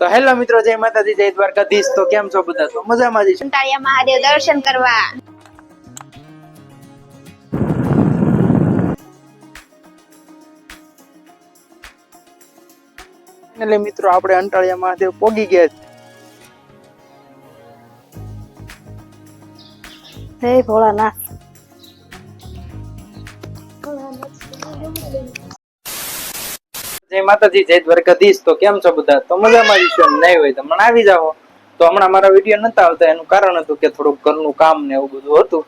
તો હેલો મિત્રો જય માતાજી જય દ્વારકાધીશ. તો કેમ છો બધા? તો મજામાં જ છો. સંતાળિયા મહાદેવ દર્શન કરવા. એટલે મિત્રો આપણે અંટાળિયા મહાદેવ પોગી ગયા છે. હે ભોળાનાથ. જય માતાજી જય દ્વારકાધીશ, તો કેમ છો બધા? તો મજામાં જઈશું એમ નહીં હોય તો આવી જાઓ. તો હમણાં મારા વીડિયો નતા આવતા, એનું કારણ હતું કે થોડુંક ઘરનું કામ ને એવું બધું હતું.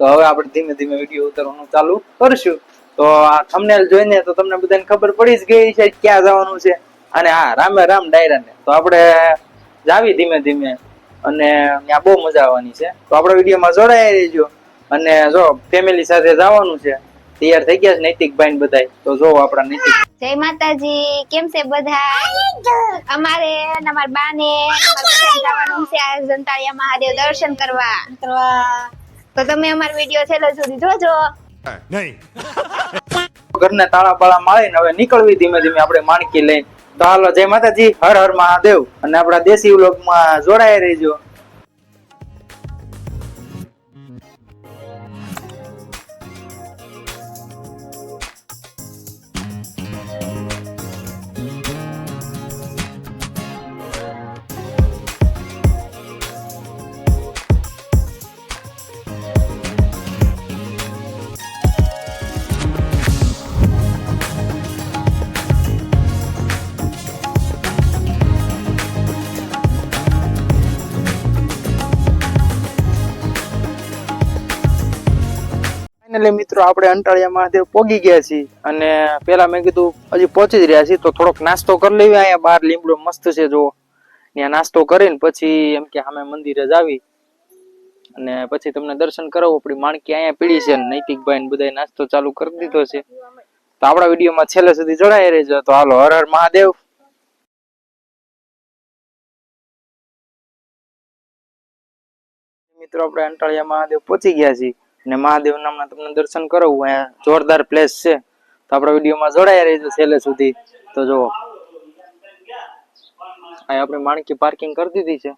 તો હવે આપણે ધીમે ધીમે વીડિયો ઉતારવાનું ચાલુ કરશું. તો આ થંબનેલ જોઈને તો તમને બધાને ખબર પડી જ ગઈ છે ક્યાં જવાનું છે. અને હા, રામે રામ ડાયરા ને તો આપણે જાવી ધીમે ધીમે. અને ત્યાં બહુ મજા આવવાની છે. તો આપણા વિડીયોમાં જોડાઈ રહેજો. અને જો ફેમિલી સાથે જવાનું છે. તૈયાર થઈ ગયા છે નૈતિકભાઈ ને બધાય. તો જો આપણા નૈતિક જય માતાજી કેમ છે બધા અમારે અને અમારા બા ને જવાનું છે આ સંતાળિયા મહાદેવ દર્શન કરવા. કરવા તો તમે અમાર વીડિયો છેલ્લે સુધી જોજો. નહીં. ઘરના તાળા બાળા મારીને હવે નીકળવી ધીમે ધીમે આપણે માણકી લઈને. તો હાલો જય માતાજી હર હર મહાદેવ. અને આપણા દેશી વ્લોગમાં જોડાઈ રહેજો. ફાઇનલી મિત્રો, આપણે અંટાળિયા મહાદેવ પોગી ગયા છીએ અને પેલા મેં કીધું, હજી પહોંચી જ રહ્યા છીએ, તો થોડોક નાસ્તો કરી લેવી અહીંયા બહાર, લીમડો મસ્ત છે જો ત્યાં નાસ્તો કરીને પછી એમ કે સામે મંદિરે જ આવી. અને પછી તમને દર્શન કરાવું, આપણી માણકી અહીંયા પીડી છે નૈતિકભાઈ ને બધાય નાસ્તો ચાલુ કરી દીધો છે. તો આપણા વિડીયોમાં છેલ્લે સુધી જોડાઈ રહેજો. તો હાલો, હર હર મહાદેવ. મિત્રો, આપણે અંટાળિયા મહાદેવ પહોંચી ગયા છીએ. અને મહાદેવ નામના તમને દર્શન કરાવું અહીંયા જોરદાર પ્લેસ છે. તો આપણા વિડીયોમાં જોડાયા રહેજો છેલ્લે સુધી. તો જુઓ. અહીંયા આપણે માણકી પાર્કિંગ કરી દીધી છે.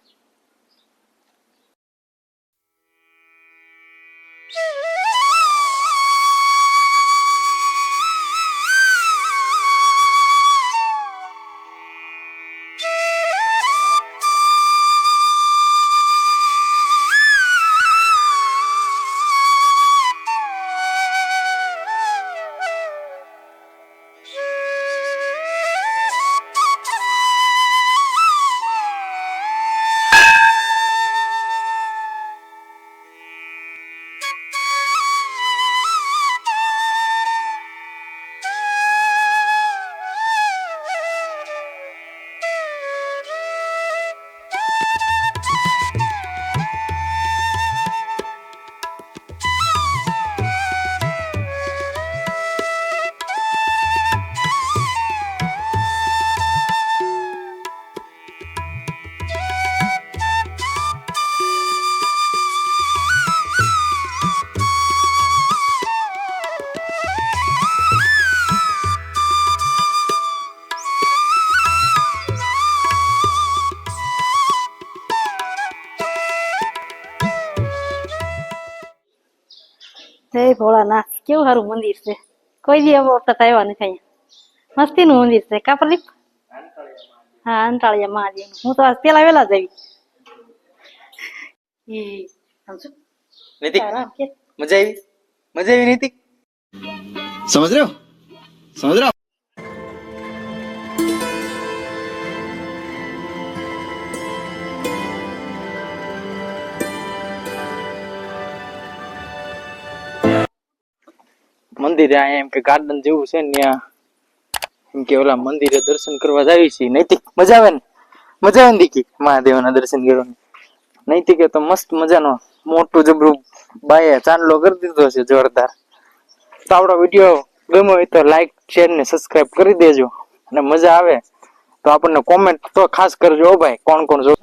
જય ભોળાનાથ કેવું સારું મંદિર છે? કોઈ દી એવો વખત આવ્યા નથી અહીંયા. મસ્તીનું મંદિર છે. કા પ્રદીપ? હા અંટાળિયા મહાદેવ હું તો આજ પેલા વેલા જ આવી. મજા આવી? મજા આવી નીતિક સમજ રહ્યો? સમજ રહ્યો? મંદિરે અહીંયા એમ કે ગાર્ડન જેવું છે ત્યાં. એમ કે ઓલા મંદિરે દર્શન કરવા જાવી છીએ. નૈતિક મજા આવે ને? મજા આવે ને દીકી? મહાદેવના દર્શન કરવાની. નૈતિકે તો મસ્ત મજાનો મોટું જબરું બાયે ચાંદલો કરી દીધો છે જોરદાર. તો આપણો વીડિયો ગમ્યો હોય તો લાઈક શેર ને સબસ્ક્રાઇબ કરી દેજો. અને મજા આવે તો આપણને કોમેન્ટ તો ખાસ કરજો ભાઈ. કોણ કોણ જો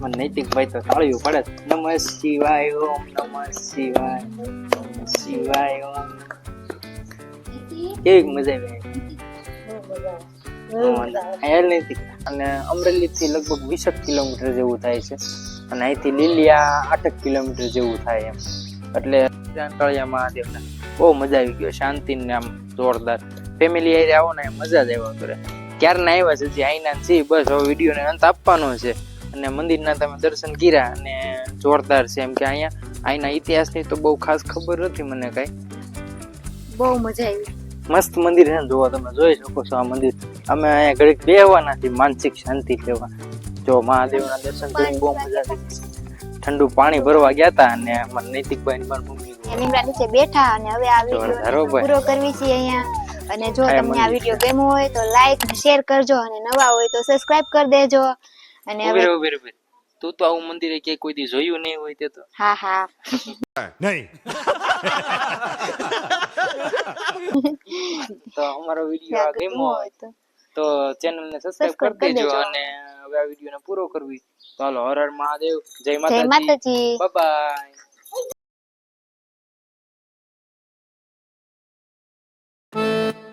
મને નૈતિક ભાઈ તો તાળીઓ પડે નમ શિવાય ઓમ નમ શિવાય શિવાય ઓમ કેવી મજા આવી અને અમરેલી થી લગભગ વીસક કિલોમીટર જેવું થાય છે. અને અહીંથી લીલિયા આઠક કિલોમીટર જેવું થાય એમ. એટલે અંતળિયા મહાદેવના. બહુ મજા આવી ગયો શાંતિ ને આમ જોરદાર. ફેમિલી હારે આવો ને મજા જ આવ્યા કરે. ક્યારના આવ્યા છે જે આઈના છે બસ હવે વીડિયો ને અંત આપવાનો છે. અને મંદિરના તમે દર્શન કર્યા અને જોરદાર છે. એમ કે અહીંયા અહીંના ઇતિહાસની તો બહુ ખાસ ખબર નથી મને કઈ. બહુ મજા આવી. મસ્ત મંદિર છે જોવા તમે જોઈ શકો છો આ મંદિર. અમે અહીંયા ઘડીક બેહવાના છીએ માનસિક શાંતિ લેવા. જો મહાદેવના દર્શન કરી બહુ મજા આવી. ઠંડુ પાણી ભરવા ગયા હતા અને અમારા નૈતિકભાઈ ની પણ મમ્મી નીચે બેઠા અને હવે આ વીડિયો પૂરો કરવી છે અહીંયા. અને જો તમને આ. વીડિયો ગમ્યો હોય તો લાઈક શેર કરજો. અને નવા હોય તો સબસ્ક્રાઇબ કરી દેજો. અને હવે ઊભી ઊભી તું તો આવું મંદિરે કે કોઈ દી જોયું નહીં હોય તે તો. હા હા. નહીં. તો અમારો વિડિયો આ ગમ્યો હોય તો. ચેનલ ને સબસ્ક્રાઇબ કરી દેજો અને હવે આ વિડિયો ને પૂરો કરવી. તો હાલો હર મહાદેવ. જય માતાજી. Bye bye thank you